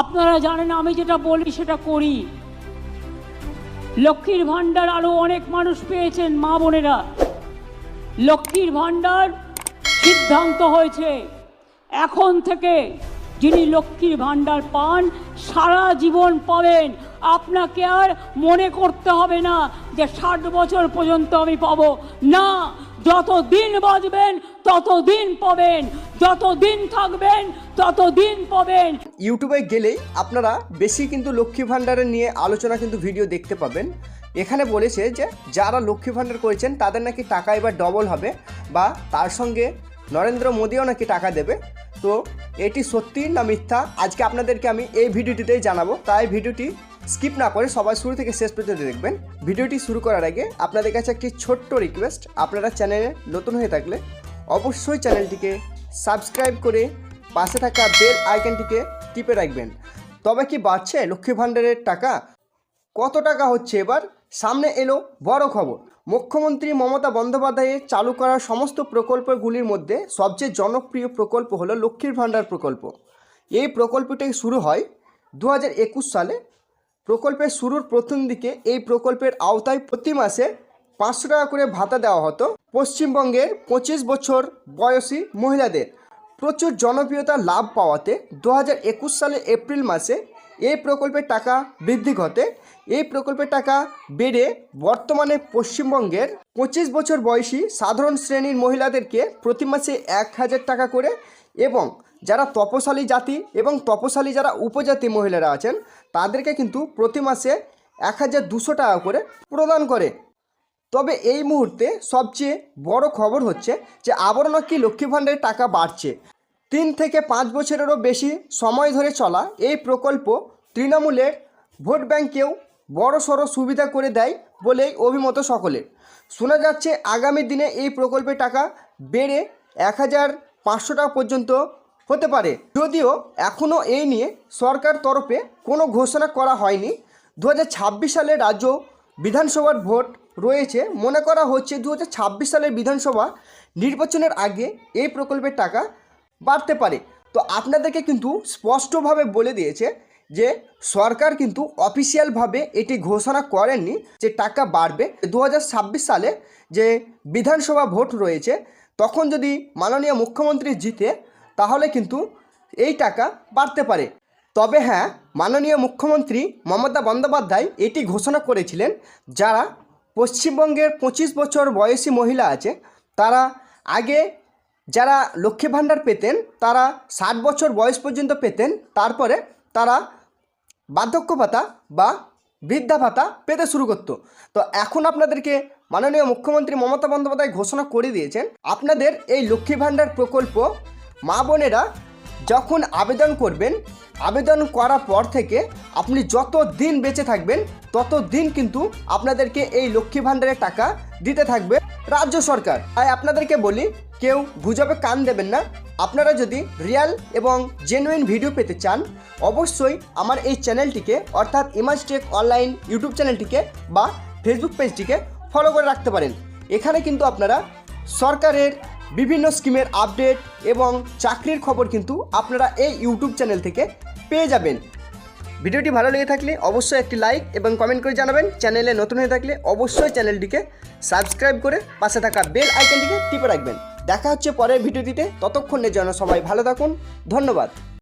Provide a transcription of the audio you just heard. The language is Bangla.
আপনারা জানেন আমি যেটা বলি, সেটা করি। লক্ষ্মীর ভাণ্ডার আরও অনেক মানুষ পেয়েছেন, মা বোনেরা। লক্ষ্মীর ভাণ্ডার সিদ্ধান্ত হয়েছে। এখন থেকে যিনি লক্ষ্মীর ভাণ্ডার পান, সারা জীবন পাবেন। আপনাকে আর মনে করতে হবে না যে ষাট বছর পর্যন্ত আমি পাবো। না যত দিন বাঁচবেন তত দিন পাবেন। যত দিন থাকবেন তত দিন পাবেন। ইউটিউবে গেলেই আপনারা বেশি কিন্তু লক্ষ্মী ভাণ্ডারের নিয়ে আলোচনা কিন্তু ভিডিও দেখতে পাবেন। এখানে বলেছে যে, যারা লক্ষ্মী ভাণ্ডার করেছেন, তাদের নাকি টাকা এবার ডবল হবে বা তার সঙ্গে নরেন্দ্র মোদিও নাকি টাকা দেবে। তো এটি সত্যি না মিথ্যা? আজকে আপনাদেরকে আমি এই ভিডিওটিতেই জানাব। তাই ভিডিওটি স্কিপ না করে সবাই শুরু থেকে শেষ পর্যন্ত দেখবেন। ভিডিওটি শুরু করার আগে আপনাদের কাছে একটি ছোট্ট রিকোয়েস্ট আপনারা চ্যানেলে নতুন হয়ে থাকলে অবশ্যই চ্যানেলটিকে সাবস্ক্রাইব করে পাশে থাকা বেল আইকনটিকে টিপে রাখবেন। তবে কি বাড়ছে? লক্ষ্মী ভাণ্ডারের টাকা? কত টাকা হচ্ছে এবার? সামনে এলো বড় খবর। মুখ্যমন্ত্রী মমতা বন্দ্যোপাধ্যায়ের চালু করা সমস্ত প্রকল্পগুলির মধ্যে সবচেয়ে জনপ্রিয় প্রকল্প হলো লক্ষ্মীর ভাণ্ডার প্রকল্প। এই প্রকল্পটি শুরু হয় দু হাজার একুশ সালে। প্রকল্পের শুরুর প্রথম দিকে এই প্রকল্পের আওতায় প্রতি মাসে পাঁচশো টাকা করে ভাতা দেওয়া হতো। পশ্চিমবঙ্গের পঁচিশ বছর বয়সী মহিলাদের প্রচুর জনপ্রিয়তা লাভ পাওয়াতে দু একুশ সালে এপ্রিল মাসে এই প্রকল্পের টাকা বৃদ্ধি ঘটে। এই প্রকল্পের টাকা বেড়ে বর্তমানে পশ্চিমবঙ্গের পঁচিশ বছর বয়সী সাধারণ শ্রেণির মহিলাদেরকে প্রতি মাসে এক হাজার টাকা করে এবং যারা তপশালী জাতি এবং তপশালী যারা উপজাতি মহিলারা আছেন, তাদেরকে কিন্তু প্রতি মাসে এক হাজার দুশো টাকা করে প্রদান করে। তবে এই মুহূর্তে সবচেয়ে বড় খবর হচ্ছে যে আবারও নাকি লক্ষ্মী ভাণ্ডারের টাকা বাড়ছে। তিন থেকে পাঁচ বছরেরও বেশি সময় ধরে চলা এই প্রকল্প তৃণমূলের ভোট ব্যাংকেও বড় সড়ো সুবিধা করে দেয় বলেই অভিমত সকলের। শোনা যাচ্ছে আগামী দিনে এই প্রকল্পের টাকা বেড়ে এক হাজার পাঁচশো টাকা পর্যন্ত হতে পারে। যদিও এখনও এই নিয়ে সরকার তরফে কোনো ঘোষণা করা হয়নি। দু হাজার ছাব্বিশ সালে রাজ্য বিধানসভার ভোট রয়েছে। মনে করা হচ্ছে দু সালের বিধানসভা নির্বাচনের আগে এই প্রকল্পের টাকা বাড়তে পারে। তো আপনাদেরকে কিন্তু স্পষ্টভাবে বলে দিয়েছে যে সরকার কিন্তু অফিসিয়ালভাবে এটি ঘোষণা করেননি যে টাকা বাড়বে। দু হাজার ছাব্বিশ সালে যে বিধানসভা ভোট রয়েছে, তখন যদি মাননীয় মুখ্যমন্ত্রী জিতে তাহলে কিন্তু এই টাকা বাড়তে পারে। তবে হ্যাঁ মাননীয় মুখ্যমন্ত্রী মমতা বন্দ্যোপাধ্যায় এটি ঘোষণা করেছিলেন, যারা পশ্চিমবঙ্গের পঁচিশ বছর বয়সী মহিলা আছে, তারা আগে যারা লক্ষ্মী ভাণ্ডার পেতেন, তারা ষাট বছর বয়স পর্যন্ত পেতেন, তারপরে তারা বার্ধক্য ভাতা বা বৃদ্ধা ভাতা পেতে শুরু করতো। তো এখন আপনাদেরকে মাননীয় মুখ্যমন্ত্রী মমতা বন্দ্যোপাধ্যায় ঘোষণা করে দিয়েছেন, আপনাদের এই লক্ষ্মী ভাণ্ডার প্রকল্প মা বোনেরা, যখন আবেদন করবেন, আবেদন করার পর থেকে আপনি যত দিন বেঁচে থাকবেন, তত দিন কিন্তু আপনাদেরকে এই লক্ষ্মী ভাণ্ডারের টাকা দিতে থাকবে রাজ্য সরকার। তাই আপনাদেরকে বলি, কেউ গুজবে কান দেবেন না। আপনারা যদি রিয়াল এবং জেনুইন ভিডিও পেতে চান, অবশ্যই আমার এই চ্যানেলটিকে, অর্থাৎ ইমাজ টেক অনলাইন ইউটিউব চ্যানেলটিকে বা ফেসবুক পেজটিকে ফলো করে রাখতে পারেন। এখানে কিন্তু আপনারা সরকারের বিভিন্ন স্কিমের আপডেট এবং চাকরির খবর কিন্তু আপনারা এই ইউটিউব চ্যানেল থেকে পেয়ে যাবেন। ভিডিওটি ভালো লেগে থাকলে অবশ্যই একটি লাইক এবং কমেন্ট করে জানাবেন। চ্যানেলে নতুন হয়ে থাকলে অবশ্যই চ্যানেলটিকে সাবস্ক্রাইব করে পাশে থাকা বেল আইকনটিকে টিপে রাখবেন। দেখা হচ্ছে পরের ভিডিওটিতে। ততক্ষণের জন্য সবাই ভালো থাকুন। ধন্যবাদ।